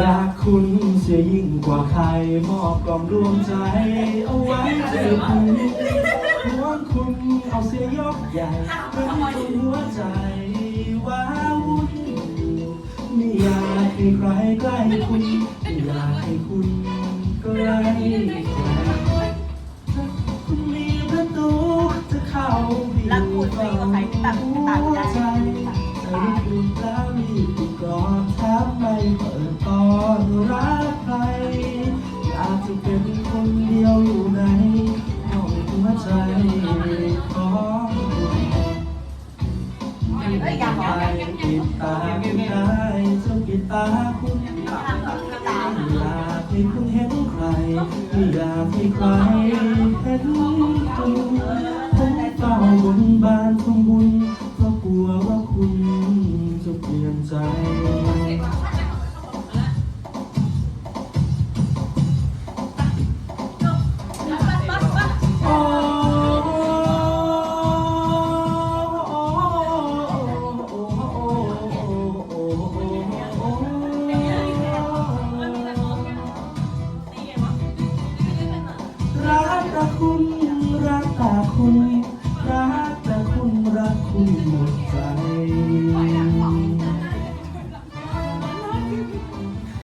รักคุณเสียยิ่งกว่าใคร มอบกล่อมดวงใจ เอาไว้เพื่อคุณห่วงคุณเอาเสียยกใหญ่เป็นตัวหัวใจว้าวุ่นไม่อยากให้ใครใกล้คุณไม่อยากให้คุณใกล้ใครถ้าคุณมีประตูจะเข้าไปรักคุณไม่ก็ใครตัดตัดได้ใจแต่รู้คุณแล้วมีผู้กอดแทบไม่เปิด อนรักใครอยากจะเป็นคนเดียวอยู่ในห้องหัวใจของคุณเอ้ยอย่าบอกไปปิดตาคุณได้จนปิดตาคุณไม่อยากให้คุณเห็นใครไม่อยากให้ใครเห็นคุณผมเฝ้าบนบานของบุญ รักคุณ รักแต่คุณ รักแต่คุณ รักคุณหมดใจ